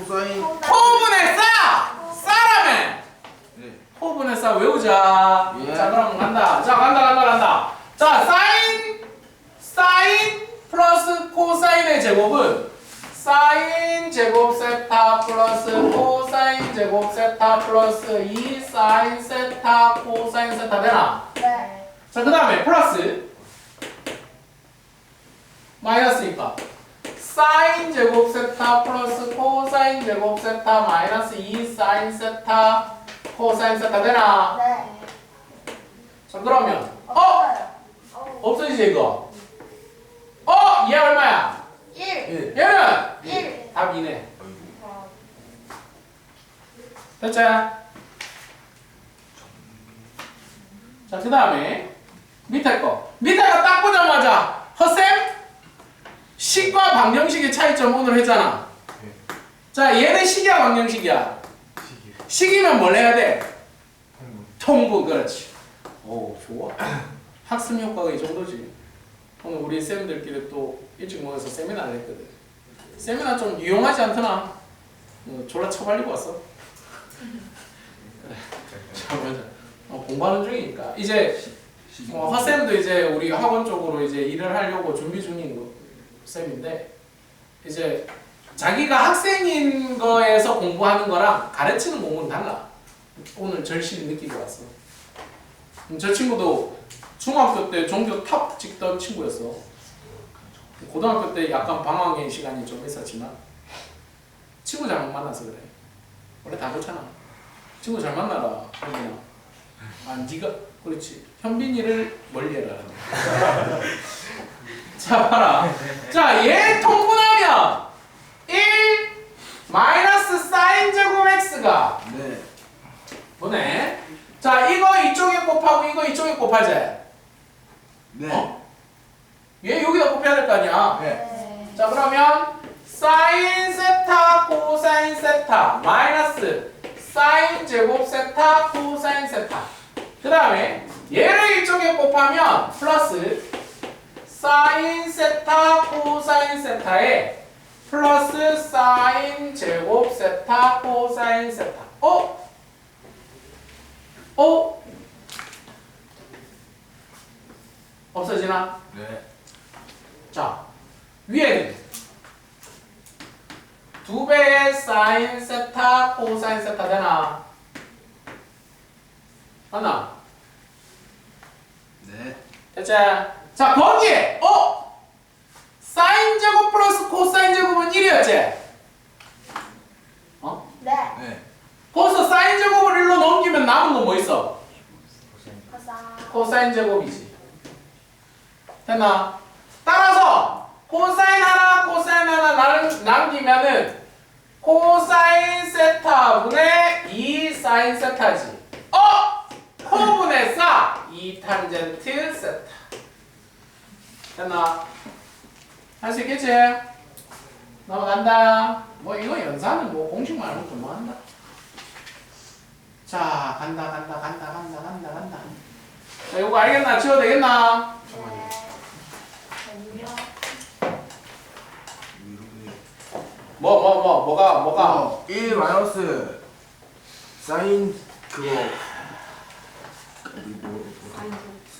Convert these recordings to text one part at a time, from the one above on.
코사인 호분의 싸! 싸라며! 네. 호분의 싸 외우자. 예. 자, 그럼 간다. 자, 간다, 간다, 간다. 자, 사인, 사인 플러스 코사인의 제곱은 사인 제곱 세타 플러스 코사인 제곱 세타 플러스 2 사인 세타 코사인 세타 되나? 네. 자, 그 다음에 플러스 마이너스니까 사인 제곱 세타 플러스 코사인 제곱 세타 마이너스 2 사인 세타 코사인 세타 되나? 네. 자, 그러면 어? 없어지지 이거? 어? 얘 얼마야? 1. 얘는 1. 답 2네 어. 됐지? 자, 그 다음에 밑에 거. 밑에 거딱 보자마자 허쌤 식과 방정식의 차이점 오늘 했잖아. 자, 얘는 식이야 방정식이야. 식이면 뭘 해야 돼? 통분 그렇지. 오 좋아. 학습 효과가 이 정도지. 오늘 우리 쌤들끼리 또 일찍 모여서 세미나를 했거든. 세미나 좀 유용하지 않더나? 어, 졸라 처발리고 왔어. 자, 먼저 어, 공부하는 중이니까 이제 뭐 허쌤도 이제 우리 학원 쪽으로 이제 일을 하려고 준비 중인 거 쌤인데 이제 자기가 학생인 거에서 공부하는 거랑 가르치는 공부는 달라. 오늘 절실히 느끼고 왔어. 음, 저 친구도 중학교 때 종교 탑 찍던 친구였어. 고등학교 때 약간 방황의 시간이 좀 있었지만 친구 잘못 만나서 그래. 원래 다 그렇잖아. 친구 잘 만나라, 현빈아. 아, 네가 그렇지. 현빈이를 멀리해라. 자, 봐라. 자, 얘 통분하면 1 마이너스 사인 제곱 x가 네. 뭐네? 자, 이거 이쪽에 곱하고 이거 이쪽에 곱하지. 네. 어? 얘 여기다 곱해야 될 거 아니야. 네. 네. 자, 그러면 사인 세타 코사인 세타 마이너스 사인 제곱 세타 코사인 세타. 그 다음에 얘를 이쪽에 곱하면 플러스 사인 세타 코사인 세타에 플러스 사인 제곱 세타 코사인 세타. 어? 어? 없어지나? 네. 자, 위에는 두 배의 사인 세타 코사인 세타 되나? 하나. 네. 됐지? 자, 거기에 플러스 코사인 제곱은 1이었지? 어? 네. 네. 거기서 사인 제곱을 1로 넘기면 남은 건 뭐 있어? 가사. 코사인 제곱이지. 됐나? 따라서 코사인 하나, 코사인 하나 남- 남기면은 코사인 세타분의 2 사인 세타지. 어? 코분의 싸2 탄젠트 세타. 됐나? 할 수 있겠지? 넘어간다. 뭐 이거 연산은 뭐 공식 말고 좀 한다. 자, 간다, 간다, 간다, 간다, 간다, 간다. 자, 이거 알겠나? 지워도 되겠나? 네. 아니요. 이렇게. 뭐, 뭐, 뭐, 뭐 가, 뭐가? 어, 1 마이너스 사인 그거 뭐,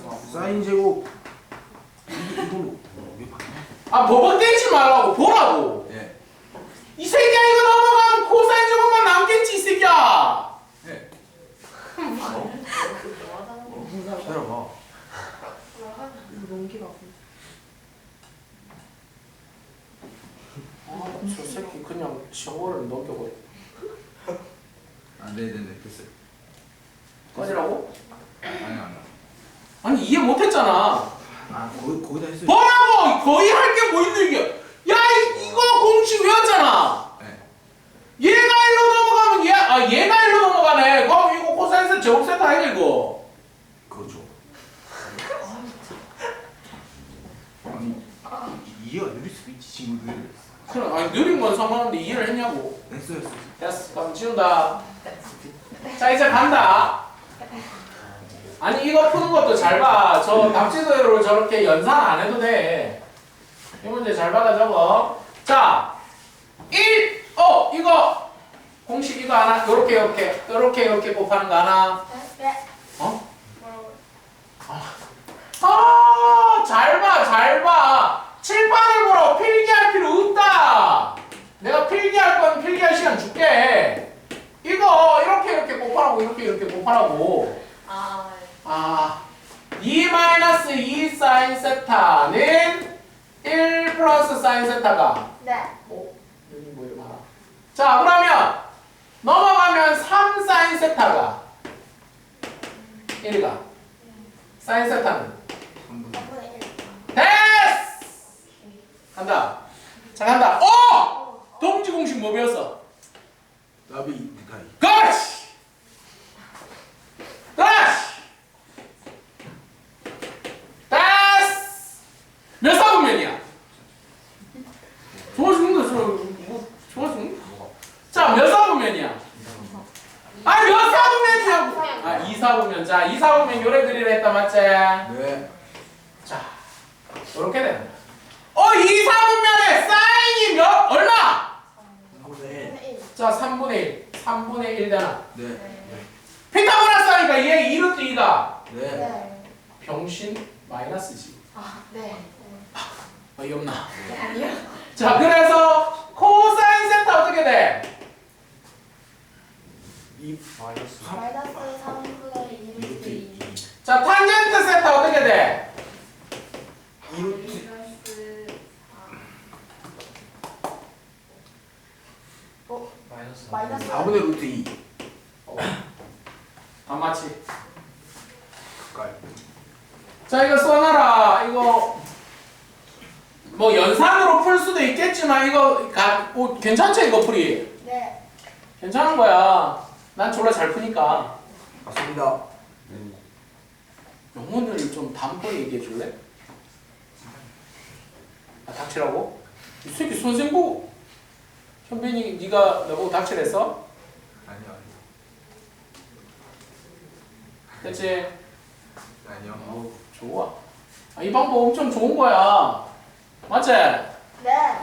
뭐, 사인 제곱 이- 이걸로 왜 바뀌나? 아, 버벅대지 말라고, 보라고. 네. 이 새끼야, 이거 넘어가면 코사인 제곱만 남겠지, 이 새끼야. 네. 뭐 기다려봐. 아, 저 새끼 그냥 저거를 넘겨버려. 아, 네네네 됐어요. 꺼지라고? 아니 아니. 아니, 이해 못했잖아. 아 거기 거기다 했어요. 뭐라고! 거의 할 게 뭐 있는 게. 야, 이- 이거 공식 외웠잖아. 네. 얘가 일로 넘어가면 얘, 아, 얘가 일로 넘어가네. 그럼 이거 코사인 세 제곱 세타 아니야, 이거? 그렇죠. 아니 이해가 느릴 수도 있지 친구들. 그럼, 아니, 느린 건 상관없는데 이해를 했냐고. 했어요 했어요. 됐어. 그럼 지운다. 자, 이제 간다. 아니, 이거 푸는 것도 잘 봐. 저 답지도로 저렇게 연산 안 해도 돼. 이 문제 잘 받아 적어. 자, 1, 어, 이거 공식 이거 하나 요렇게 요렇게 요렇게 요렇게 곱하는 거 하나 네. 어? 뭐라고? 아, 잘 봐, 잘 봐. 칠판을 보라고 필기할 필요 없다. 내가 필기할 건 필기할 시간 줄게. 이거 이렇게 이렇게 곱하라고 이렇게 이렇게 곱하라고. 아, 아, 2 마이너스 2 사인 세타는 1 플러스 사인 세타가 네. 어? 여기 뭐 이렇게 많아. 자, 그러면 넘어가면 3 사인 세타가 1가 사인 세타는 3분의 1. 됐어! 간다. 자, 간다. 어! 동지 공식 뭐 배웠어? 나비 니카이. 그렇지! 그렇지! 됐어! 몇 사분면이야? 좋아 죽는다, 좋아, 뭐, 좋아 죽는다. 자, 몇 사분면이야? 아, 몇 사분면이냐고! 아, 2사분면. 자, 2사분면 요래 그리려 했다, 맞지? 네. 자, 이렇게 되는 거야. 어, 2, 4분면에 사인이 몇, 얼마? 3분의 3분의 1. 자, 3분의 1. 3분의 1 되나? 네. 네. 피타고라스 하니까 얘 2루트 2가 네. 네. 병신 마이너스지. 아, 네. 어이없나? 네. 아니요. 자, 그래서 코사인 세타 어떻게 돼? 2 마이너스 3. 마이너스 3분의 1루트 2. 자, 탄젠트 세타 어떻게 돼? 2루트 마이너스 어? 마이너스 마이너스 4분의 루트 2. 어. 안 맞지? 가까이. 자, 이거 써놔라. 이거 뭐 연산으로 풀 수도 있겠지만 이거 가, 어, 괜찮죠 이거 풀이? 네. 괜찮은 거야. 난 졸라 잘 푸니까. 맞습니다. 영문을 좀 담고 얘기해 줄래? 아, 닥치라고? 이 새끼 선생 보고 현빈이 네가 나보고 닥치랬어? 아니요. 됐지? 아니요. 어, 좋아. 아, 이 방법 엄청 좋은 거야. 맞지? 네.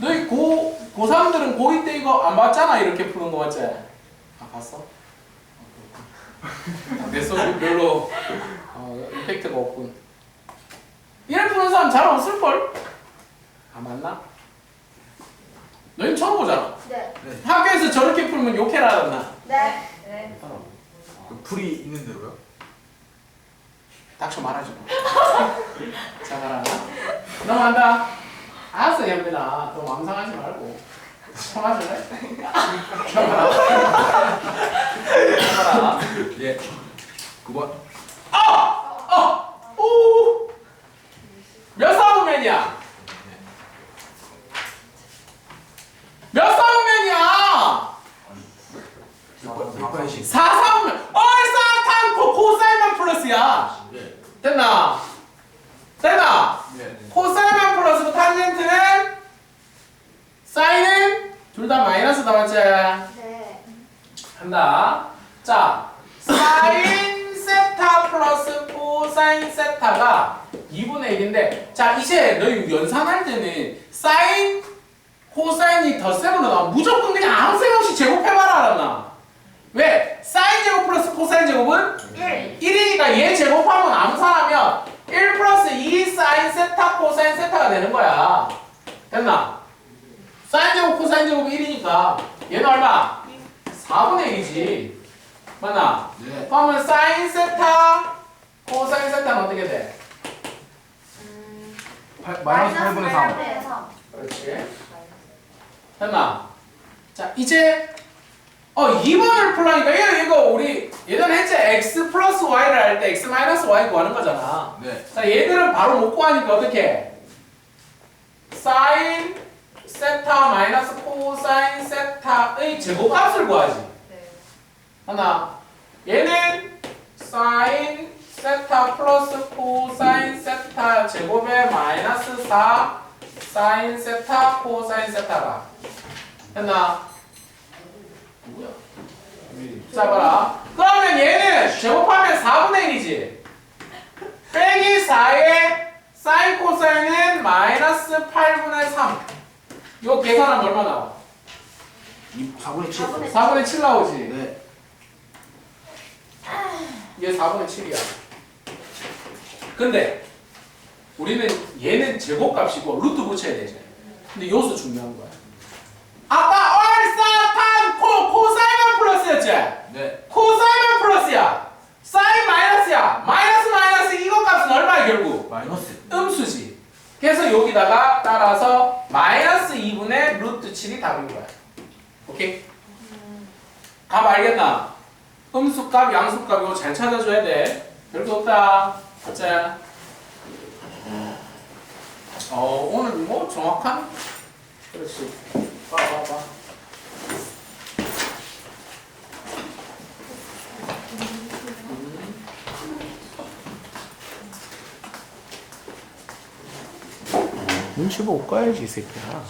너희 고, 고3들은 고2 때 이거 안 봤잖아. 이렇게 푸는 거 맞지? 아, 봤어? 아, 내 수업이 별로 어, 임팩트가 없군. 이래 푸는 사람 잘 없을걸? 아, 맞나? 너희 처음 보잖아. 네. 학교에서 저렇게 풀면 욕해라 하나. 네. 네. 그 풀이 있는 대로요? 닥쳐 말하지 마. 자, 가라. 넘어간다. 알았어, 현빈아. 너 망상하지 말고. 참아줄래? 참아라. 참아라. 예. 9번. 오! 몇 사분면이야? 몇 사분면이야? 6번. 6번씩. 4사분면. 얼싸탄 코사인만 플러스야. 예. 됐나? 됐나? 네. 코사인만 플러스고 탄젠트는 사인은 둘 다 마이너스다 맞지? 네. 한다. 자, 사인 세타 플러스 코사인 세타가 2분의 1인데 자 이제 너희 연산할 때는 사인 코사인이 덧셈으로 나오면 무조건 그냥 아무 생각 없이 제곱해봐라 알았나? 왜? 사인 제곱 플러스 코사인 제곱은 1. 1이니까 얘 제곱하면 암산하면 1 플러스 2 사인 세타 코사인 세타가 되는 거야. 됐나? 사인 제곱 코사인 제곱 1이니까 얘는 얼마? 4분의 1이지. 맞나? 네. 그러면 사인 세타 코사인 세타는 어떻게 돼? 음. 팔- 마이너스 8분의 3. 8분의 3. 그렇지. 됐나? 자 이제 어 2번을 풀라니까 얘 이거 우리 예전에 했지 x 플러스 y를 할 때 x 마이너스 y 구하는 거잖아. 네. 자 얘들은 바로 못 구하니까 어떻게? 사인 세타 마이너스 코사인 세타의 제곱값을 구하지. 네. 하나 얘는 사인 세타 플러스 코사인 세타 제곱의 마이너스 4 사인 세타 코사인 세타가 했나? 누구야? 자 봐라 그러면 얘는 제곱하면 4분의 1이지 빼기 4의 사인 코사인은 마이너스 8분의 3 이거 계산하면 얼마 나와? 이 4분의 7. 4분의 4분의 7 나오지? 네. 얘 4분의 7이야. 근데 우리는 얘는 제곱값이고 루트 붙여야 되지. 근데 요수 중요한 거야. 아까 얼사탄 코 코사인만 플러스였지? 네. 코사인만 플러스야. 사인 마이너스야. 마이너스 마이너스 이거 값은 얼마야 결국? 마이너스. 음수지. 그래서 여기다가 따라서 마이너스 2분의 루트 7이 답인 거야. 오케이? 값 알겠나? 음수값, 양수값 이거 잘 찾아줘야 돼. 별거 없다. 자, 어 오늘 뭐 정확한? 그렇지. 봐, 봐, 봐. 눈치 보고 꺼야지 이 새끼야.